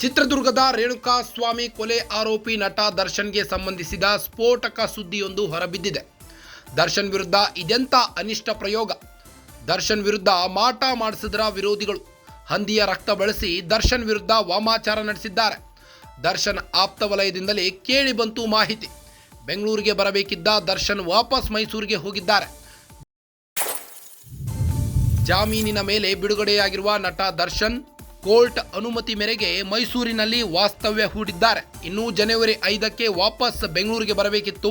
ಚಿತ್ರದುರ್ಗದ ರೇಣುಕಾ ಸ್ವಾಮಿ ಕೊಲೆ ಆರೋಪಿ ನಟ ದರ್ಶನ್ಗೆ ಸಂಬಂಧಿಸಿದ ಸ್ಫೋಟಕ ಸುದ್ದಿಯೊಂದು ಹೊರಬಿದ್ದಿದೆ. ದರ್ಶನ್ ವಿರುದ್ಧ ಇದೆಂಥ ಅನಿಷ್ಟ ಪ್ರಯೋಗ? ದರ್ಶನ್ ವಿರುದ್ಧ ಮಾಟ ಮಾಡಿಸಿದ್ರ ವಿರೋಧಿಗಳು. ಹಂದಿಯ ರಕ್ತ ಬಳಸಿ ದರ್ಶನ್ ವಿರುದ್ಧ ವಾಮಾಚಾರ ನಡೆಸಿದ್ದಾರೆ. ದರ್ಶನ್ ಆಪ್ತ ವಲಯದಿಂದಲೇ ಕೇಳಿ ಬಂತು ಮಾಹಿತಿ. ಬೆಂಗಳೂರಿಗೆ ಬರಬೇಕಿದ್ದ ದರ್ಶನ್ ವಾಪಸ್ ಮೈಸೂರಿಗೆ ಹೋಗಿದ್ದಾರೆ. ಜಾಮೀನಿನ ಮೇಲೆ ಬಿಡುಗಡೆಯಾಗಿರುವ ನಟ ದರ್ಶನ್ ಕೋರ್ಟ್ ಅನುಮತಿ ಮೇರೆಗೆ ಮೈಸೂರಿನಲ್ಲಿ ವಾಸ್ತವ್ಯ ಹೂಡಿದ್ದಾರೆ. ಇನ್ನು ಜನವರಿ ಐದಕ್ಕೆ ವಾಪಸ್ ಬೆಂಗಳೂರಿಗೆ ಬರಬೇಕಿತ್ತು.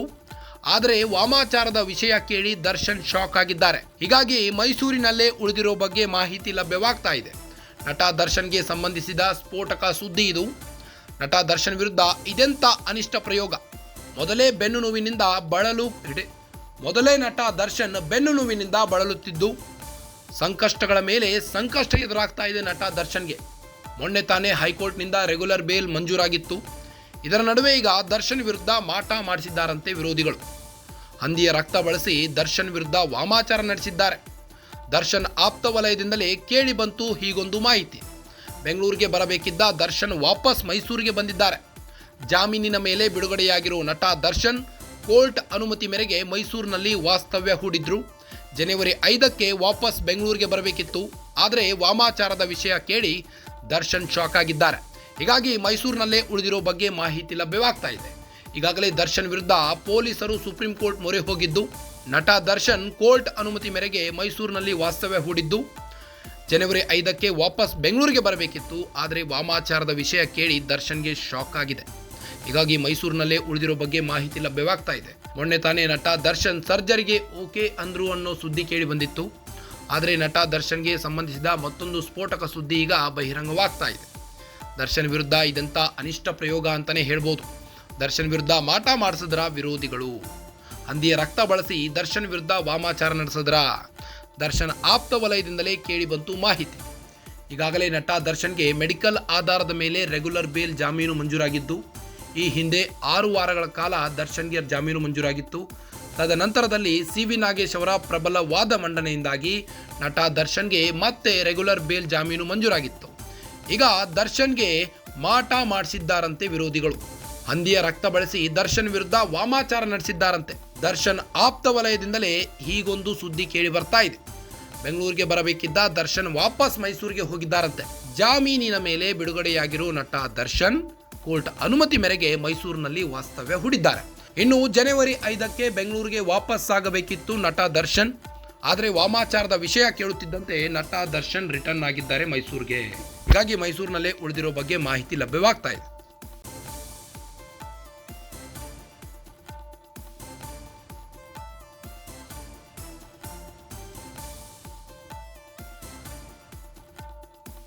ಆದರೆ ವಾಮಾಚಾರದ ವಿಷಯ ಕೇಳಿ ದರ್ಶನ್ ಶಾಕ್ ಆಗಿದ್ದಾರೆ. ಹೀಗಾಗಿ ಮೈಸೂರಿನಲ್ಲೇ ಉಳಿದಿರೋ ಬಗ್ಗೆ ಮಾಹಿತಿ ಲಭ್ಯವಾಗ್ತಾ ಇದೆ. ನಟ ದರ್ಶನ್ಗೆ ಸಂಬಂಧಿಸಿದ ಸ್ಫೋಟಕ ಸುದ್ದಿ ಇದು. ನಟ ದರ್ಶನ್ ವಿರುದ್ಧ ಇದೆಂಥ ಅನಿಷ್ಟ ಪ್ರಯೋಗ? ಮೊದಲೇ ಬೆನ್ನು ನೋವಿನಿಂದ ಬಳಲು ಮೊದಲೇ ನಟ ದರ್ಶನ್ ಬೆನ್ನು ನೋವಿನಿಂದ ಬಳಲುತ್ತಿದ್ದು. ಸಂಕಷ್ಟಗಳ ಮೇಲೆ ಸಂಕಷ್ಟ ಎದುರಾಗ್ತಾ ಇದೆ ನಟ ದರ್ಶನ್ಗೆ. ಮೊನ್ನೆ ತಾನೇ ಹೈಕೋರ್ಟ್ನಿಂದ ರೆಗ್ಯುಲರ್ ಬೇಲ್ ಮಂಜೂರಾಗಿತ್ತು. ಇದರ ನಡುವೆ ಈಗ ದರ್ಶನ್ ವಿರುದ್ಧ ಮಾಟ ಮಾಡಿಸಿದ್ದಾರಂತೆ ವಿರೋಧಿಗಳು. ಹಂದಿಯ ರಕ್ತ ಬಳಸಿ ದರ್ಶನ್ ವಿರುದ್ಧ ವಾಮಾಚಾರ ನಡೆಸಿದ್ದಾರೆ. ದರ್ಶನ್ ಆಪ್ತ ವಲಯದಿಂದಲೇ ಕೇಳಿ ಬಂತು ಹೀಗೊಂದು ಮಾಹಿತಿ. ಬೆಂಗಳೂರಿಗೆ ಬರಬೇಕಿದ್ದ ದರ್ಶನ್ ವಾಪಸ್ ಮೈಸೂರಿಗೆ ಬಂದಿದ್ದಾರೆ. ಜಾಮೀನಿನ ಮೇಲೆ ಬಿಡುಗಡೆಯಾಗಿರೋ ನಟ ದರ್ಶನ್ ಕೋರ್ಟ್ ಅನುಮತಿ ಮೇರೆಗೆ ಮೈಸೂರಿನಲ್ಲಿ ವಾಸ್ತವ್ಯ ಹೂಡಿದ್ರು. ಜನವರಿ ಐದಕ್ಕೆ ವಾಪಸ್ ಬೆಂಗಳೂರಿಗೆ ಬರಬೇಕಿತ್ತು. ಆದರೆ ವಾಮಾಚಾರದ ವಿಷಯ ಕೇಳಿ ದರ್ಶನ್ ಶಾಕ್ ಆಗಿದ್ದಾರೆ. ಹೀಗಾಗಿ ಮೈಸೂರಿನಲ್ಲೇ ಉಳಿದಿರೋ ಬಗ್ಗೆ ಮಾಹಿತಿ ಲಭ್ಯವಾಗ್ತಾ ಇದೆ. ಈಗಾಗಲೇ ದರ್ಶನ್ ವಿರುದ್ಧ ಪೊಲೀಸರು ಸುಪ್ರೀಂ ಕೋರ್ಟ್ ಮೊರೆ ಹೋಗಿದ್ದು, ನಟ ದರ್ಶನ್ ಕೋರ್ಟ್ ಅನುಮತಿ ಮೇರೆಗೆ ಮೈಸೂರಿನಲ್ಲಿ ವಾಸ್ತವ್ಯ ಹೂಡಿದ್ದು. ಜನವರಿ ಐದಕ್ಕೆ ವಾಪಸ್ ಬೆಂಗಳೂರಿಗೆ ಬರಬೇಕಿತ್ತು, ಆದರೆ ವಾಮಾಚಾರದ ವಿಷಯ ಕೇಳಿ ದರ್ಶನ್ಗೆ ಶಾಕ್ ಆಗಿದೆ. ಹೀಗಾಗಿ ಮೈಸೂರಿನಲ್ಲೇ ಉಳಿದಿರೋ ಬಗ್ಗೆ ಮಾಹಿತಿ ಲಭ್ಯವಾಗ್ತಾ ಇದೆ. ಮೊನ್ನೆ ತಾನೇ ನಟ ದರ್ಶನ್ ಸರ್ಜರಿಗೆ ಓಕೆ ಅಂದ್ರು ಅನ್ನೋ ಸುದ್ದಿ ಕೇಳಿ ಬಂದಿತ್ತು. ಆದರೆ ನಟ ದರ್ಶನ್ಗೆ ಸಂಬಂಧಿಸಿದ ಮತ್ತೊಂದು ಸ್ಫೋಟಕ ಸುದ್ದಿ ಈಗ ಬಹಿರಂಗವಾಗ್ತಾ ಇದೆ. ದರ್ಶನ್ ವಿರುದ್ಧ ಇದಂಥ ಅನಿಷ್ಟ ಪ್ರಯೋಗ ಅಂತಲೇ ಹೇಳ್ಬೋದು. ದರ್ಶನ್ ವಿರುದ್ಧ ಮಾಟ ಮಾಡಿಸಿದ್ರ ವಿರೋಧಿಗಳು? ಹಂದಿಯ ರಕ್ತ ಬಳಸಿ ದರ್ಶನ್ ವಿರುದ್ಧ ವಾಮಾಚಾರ ನಡೆಸಿದ್ರ? ದರ್ಶನ್ ಆಪ್ತ ವಲಯದಿಂದಲೇ ಕೇಳಿ ಬಂತು ಮಾಹಿತಿ. ಈಗಾಗಲೇ ನಟ ದರ್ಶನ್ಗೆ ಮೆಡಿಕಲ್ ಆಧಾರದ ಮೇಲೆ ರೆಗ್ಯುಲರ್ ಬೇಲ್ ಜಾಮೀನು ಮಂಜೂರಾಗಿದ್ದು ಈ ಹಿಂದೆ ಆರು ವಾರಗಳ ಕಾಲ ದರ್ಶನ್ಗೆ ಜಾಮೀನು ಮಂಜೂರಾಗಿತ್ತು. ತದನಂತರದಲ್ಲಿ ಸಿ ವಿ ನಾಗೇಶ್ ಅವರ ಪ್ರಬಲ ವಾದ ಮಂಡನೆಯಿಂದಾಗಿ ನಟ ದರ್ಶನ್ಗೆ ಮತ್ತೆ ರೆಗ್ಯುಲರ್ ಬೇಲ್ ಜಾಮೀನು ಮಂಜೂರಾಗಿತ್ತು. ಈಗ ದರ್ಶನ್ಗೆ ಮಾಟ ಮಾಡಿಸಿದ್ದಾರಂತೆ ವಿರೋಧಿಗಳು. ಹಂದಿಯ ರಕ್ತ ಬಳಸಿ ದರ್ಶನ್ ವಿರುದ್ಧ ವಾಮಾಚಾರ ನಡೆಸಿದ್ದಾರಂತೆ. ದರ್ಶನ್ ಆಪ್ತ ವಲಯದಿಂದಲೇ ಹೀಗೊಂದು ಸುದ್ದಿ ಕೇಳಿ ಬರ್ತಾ ಇದೆ. ಬೆಂಗಳೂರಿಗೆ ಬರಬೇಕಿದ್ದ ದರ್ಶನ್ ವಾಪಸ್ ಮೈಸೂರಿಗೆ ಹೋಗಿದ್ದಾರಂತೆ. ಜಾಮೀನಿನ ಮೇಲೆ ಬಿಡುಗಡೆಯಾಗಿರೋ ನಟ ದರ್ಶನ್ ಕೋರ್ಟ್ ಅನುಮತಿ ಮೇರೆಗೆ ಮೈಸೂರಿನಲ್ಲಿ ವಾಸ್ತವ್ಯ ಹೂಡಿದ್ದಾರೆ. ಇನ್ನು ಜನವರಿ ಐದಕ್ಕೆ ಬೆಂಗಳೂರಿಗೆ ವಾಪಸ್ ಆಗಬೇಕಿತ್ತು ನಟ ದರ್ಶನ್. ಆದರೆ ವಾಮಾಚಾರದ ವಿಷಯ ಕೇಳುತ್ತಿದ್ದಂತೆ ನಟ ದರ್ಶನ್ ರಿಟರ್ನ್ ಆಗಿದ್ದಾರೆ ಮೈಸೂರಿಗೆ. ಹೀಗಾಗಿ ಮೈಸೂರಿನಲ್ಲೇ ಉಳಿದಿರೋ ಬಗ್ಗೆ ಮಾಹಿತಿ ಲಭ್ಯವಾಗ್ತಾ ಇದೆ.